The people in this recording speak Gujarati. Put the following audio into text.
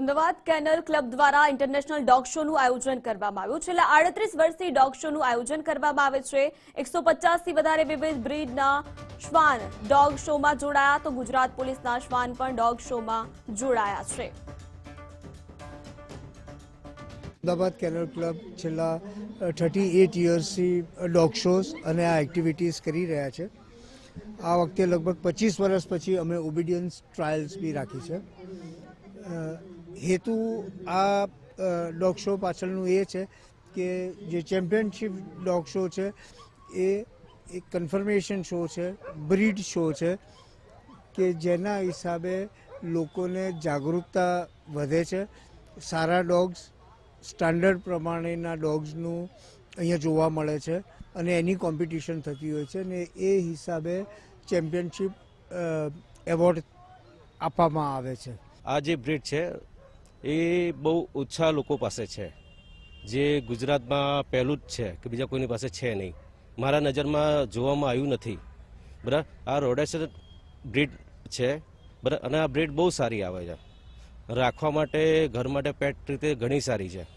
અમદાવાદ કેનલ ક્લબ દ્વારા ઇન્ટરનેશનલ ડોગ શોનું આયોજન કરવામાં આવ્યું. છેલ્લા આડત્રીસ વર્ષથી ડોગ શોનું આયોજન કરવામાં આવે છે. એકસો પચાસથી વધારે વિવિધ બ્રીડના શ્વાન ડોગ શોમાં જોડાયા તો ગુજરાત પોલીસના શ્વાન પણ ડોગ શોમાં જોડાયા છે. અમદાવાદ કેનલ ક્લબ છેલ્લા થર્ટી એટ યર્સથી ડોગ શોઝ અને આ એક્ટિવિટીઝ કરી રહ્યા છે. આ વખતે લગભગ પચીસ વર્ષ પછી અમે ઓબિડિયન્સ ટ્રાયલ્સ બી રાખી છે. હેતુ આ ડોગ શો પાછળનું એ છે કે જે ચેમ્પિયનશિપ ડોગ શો છે એ એક કન્ફર્મેશન શો છે, બ્રીડ શો છે કે જેના હિસાબે લોકોને જાગૃતતા વધે છે. સારા ડોગ્સ સ્ટાન્ડર્ડ પ્રમાણેના ડોગ્સનું અહીંયા જોવા મળે છે અને એની કોમ્પિટિશન થતી હોય છે ને એ હિસાબે ચેમ્પિયનશિપ એવોર્ડ આપવામાં આવે છે. આ જે બ્રીડ છે એ બહુ ઓછા લોકો પાસે છે. જે ગુજરાતમાં પહેલું જ છે કે બીજા કોઈની પાસે છે નહીં. મારા નજરમાં જોવામાં આવ્યું નથી. બરાબર આ રોડેસર બ્રીડ છે. બરાબર અને આ બ્રીડ બહુ સારી આવે છે. રાખવા માટે, ઘર માટે પેટ રીતે ઘણી સારી છે.